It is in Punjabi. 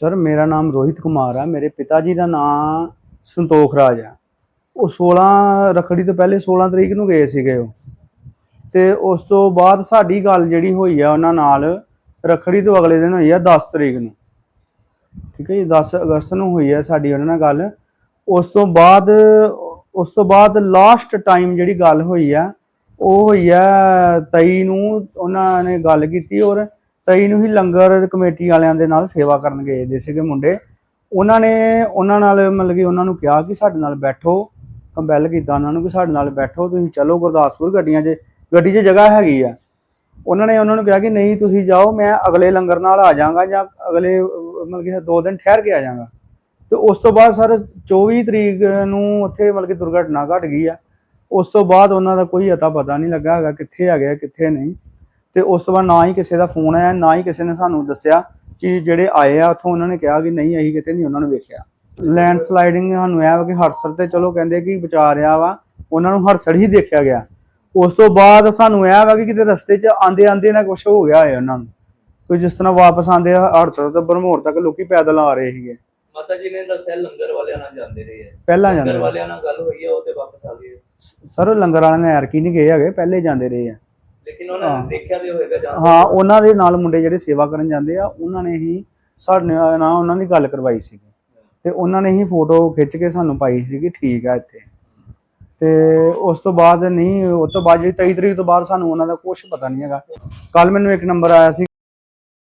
ਸਰ, ਮੇਰਾ ਨਾਮ ਰੋਹਿਤ ਕੁਮਾਰ ਆ। ਮੇਰੇ ਪਿਤਾ ਜੀ ਦਾ ਨਾਮ ਸੰਤੋਖ ਰਾਜ ਆ। ਉਹ 16 ਰਖੜੀ ਤੋਂ ਪਹਿਲੇ 16 ਤਰੀਕ ਨੂੰ ਗਏ ਸੀਗੇ ਉਹ। ਤੇ ਉਸ ਤੋਂ ਬਾਅਦ ਸਾਡੀ ਗੱਲ ਜਿਹੜੀ ਹੋਈ ਆ, ਉਹਨਾਂ ਨਾਲ ਰਖੜੀ ਤੋਂ ਅਗਲੇ ਦਿਨ ਹੋਈ ਆ 10 ਤਰੀਕ ਨੂੰ। ਠੀਕ ਹੈ ਜੀ 10 ਅਗਸਤ ਨੂੰ ਹੋਈ ਆ ਸਾਡੀ ਉਹਨਾਂ ਨਾਲ ਗੱਲ। ਉਸ ਤੋਂ ਬਾਅਦ, ਉਸ ਤੋਂ ਬਾਅਦ ਲਾਸਟ ਟਾਈਮ ਜਿਹੜੀ ਗੱਲ ਹੋਈ ਆ, ਉਹ ਹੋਈ ਆ 23 ਨੂੰ ਉਹਨਾਂ ਨੇ ਗੱਲ ਕੀਤੀ ਔਰ 23 ਨੂੰ ਹੀ ਲੰਗਰ ਕਮੇਟੀ ਵਾਲਿਆਂ ਦੇ ਨਾਲ ਸੇਵਾ ਕਰਨ ਗਏ ਦੇ ਸੀਗੇ ਮੁੰਡੇ। ਉਹਨਾਂ ਨੇ, ਉਹਨਾਂ ਨਾਲ ਮਤਲਬ ਕਿ ਉਹਨਾਂ ਨੂੰ ਕਿਹਾ ਕਿ ਸਾਡੇ ਨਾਲ ਬੈਠੋ ਕੰਪੈਲ ਕੀਤਾ ਉਹਨਾਂ ਨੂੰ ਕਿ ਸਾਡੇ ਨਾਲ ਬੈਠੋ, ਤੁਸੀਂ ਚਲੋ ਗੁਰਦਾਸਪੁਰ ਗੱਡੀਆਂ 'ਚ, ਗੱਡੀ 'ਚ ਜਗ੍ਹਾ ਹੈਗੀ ਆ। ਉਹਨਾਂ ਨੇ ਉਹਨਾਂ ਨੂੰ ਕਿਹਾ ਕਿ ਨਹੀਂ, ਤੁਸੀਂ ਜਾਓ, ਮੈਂ ਅਗਲੇ ਲੰਗਰ ਨਾਲ ਆ ਜਾਵਾਂਗਾ ਜਾਂ ਅਗਲੇ, ਮਤਲਬ ਕਿ ਦੋ ਦਿਨ ਠਹਿਰ ਕੇ ਆ ਜਾਵਾਂਗਾ। ਤੇ ਉਸ ਤੋਂ ਬਾਅਦ ਸਰ 24 ਤਰੀਕ ਨੂੰ ਉੱਥੇ ਮਤਲਬ ਕਿ ਦੁਰਘਟਨਾ ਘਟ ਗਈ ਆ। ਉਸ ਤੋਂ ਬਾਅਦ ਉਹਨਾਂ ਦਾ ਕੋਈ ਅਤਾ ਪਤਾ ਨਹੀਂ ਲੱਗਾ ਹੈਗਾ ਕਿੱਥੇ ਹੈਗੇ ਆ, ਕਿੱਥੇ ਨਹੀਂ। ਤੇ ਉਸ ਤੋਂ ਬਾਅਦ ਨਾ ਹੀ ਕਿਸੇ ਦਾ ਫੋਨ ਆਇਆ ਨਾ ਹੀ ਕਿਸੇ ਨੇ ਸਾਨੂੰ ਦੱਸਿਆ ਕਿ ਜਿਹੜੇ ਆਏ ਆ ਉੱਥੋਂ ਉਹਨਾਂ ਨੇ ਕਿਹਾ ਕਿ ਨਹੀਂ ਅਸੀਂ ਕਿਤੇ ਨਹੀਂ ਉਹਨਾਂ ਨੂੰ ਵੇਖਿਆ। ਲੈਂਡ ਸਲਾਈਡਿੰਗ ਸਾਨੂੰ ਵਾ ਕਿ ਹੜਸਰ ਤੇ ਚਲੋ ਕਹਿੰਦੇ ਕਿ ਬਚਾ ਰਿਹਾ ਵਾ ਉਹਨਾਂ ਨੂੰ ਹੜਸਰ ਹੀ ਦੇਖਿਆ ਗਿਆ। ਉਸ ਤੋਂ ਬਾਅਦ ਸਾਨੂੰ ਇਹ ਵਾ ਕਿ ਕਿਤੇ ਰਸਤੇ 'ਚ ਆਂਦੇ ਆਂਦੇ ਨਾ ਕੁਝ ਹੋ ਗਿਆ ਹੈ ਉਹਨਾਂ ਨੂੰ। ਕੋਈ ਜਿਸ ਤਰ੍ਹਾਂ ਵਾਪਸ ਆਂਦੇ ਹੜਸਰ ਤੋਂ ਬਰਮੋਰ ਤੱਕ ਲੋਕੀ ਪੈਦਲ ਆ ਰਹੇ ਸੀਗੇ। ਮਾਤਾ ਜੀ ਨੇ ਦੱਸਿਆ ਲੰਗਰ ਵਾਲਿਆਂ ਨਾਲ ਜਾਂਦੇ ਰਹੇ ਪਹਿਲਾਂ ਲੰਗਰ ਜਾਂਦੇ ਵਾਲਿਆਂ ਨਾਲ ਗੱਲ ਹੋਈ ਹੈ ਉਹ ਤੇ ਵਾਪਸ ਆ ਗਏ ਸਰ ਲੰਗਰ ਵਾਲਿਆਂ ਨੇ ਐਰਕੀ ਨਹੀਂ ਗਏ ਹੈਗੇ ਪਹਿਲੇ ਜਾਂਦੇ ਰਹੇ ਆ। ਲੇਕਿਨ ਉਹਨਾਂ। ਨੇ ਦੇਖਿਆ ਤੇ ਹੋਏਗਾ ਜਾਂ ਹਾਂ ਉਹਨਾਂ ਦੇ ਨਾਲ ਮੁੰਡੇ ਜਿਹੜੇ ਸੇਵਾ ਕਰਨ ਜਾਂਦੇ ਆ ਉਹਨਾਂ ਨੇ ਹੀ ਸਾਡੇ ਨਾਲ ਉਹਨਾਂ ਦੀ ਗੱਲ ਕਰਵਾਈ ਸੀ ਤੇ ਉਹਨਾਂ ਨੇ ਹੀ ਫੋਟੋ ਖਿੱਚ ਕੇ ਸਾਨੂੰ ਪਾਈ ਸੀ ਕਿ ਠੀਕ ਆ ਇੱਥੇ। ਤੇ ਉਸ ਤੋਂ ਬਾਅਦ ਨਹੀਂ ਉਸ ਤੋਂ ਬਾਅਦ ਜਿਹੜੀ 23 ਤਰੀਕ ਤੋਂ ਬਾਅਦ ਸਾਨੂੰ ਉਹਨਾਂ ਦਾ ਕੁਝ ਪਤਾ ਨਹੀਂ ਹੈਗਾ। ਕੱਲ ਮੈਨੂੰ ਇੱਕ ਨੰਬਰ ਆਇਆ ਸੀ